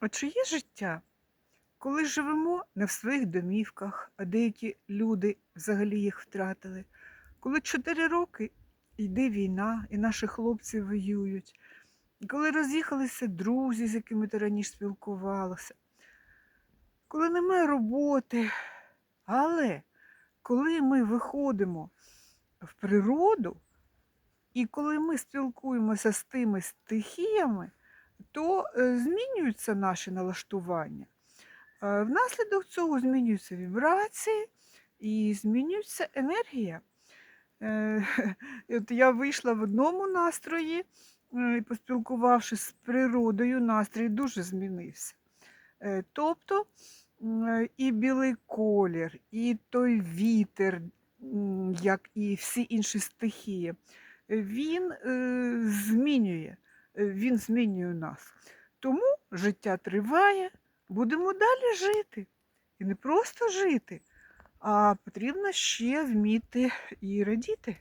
От чи є життя, коли живемо не в своїх домівках, а деякі люди взагалі їх втратили, коли чотири роки йде війна, і наші хлопці воюють, коли роз'їхалися друзі, з якими ти раніше спілкувалася, коли немає роботи, але коли ми виходимо в природу, і коли ми спілкуємося з тими стихіями, то е, змінюються наші налаштування. Е, Внаслідок цього змінюються вібрації і змінюється енергія. Е, От я вийшла в одному настрої, і поспілкувавшись з природою, настрій дуже змінився. Тобто і білий колір, і той вітер, як і всі інші стихії, він змінює, він змінює нас. Тому життя триває, будемо далі жити. І не просто жити, а потрібно ще вміти і радіти.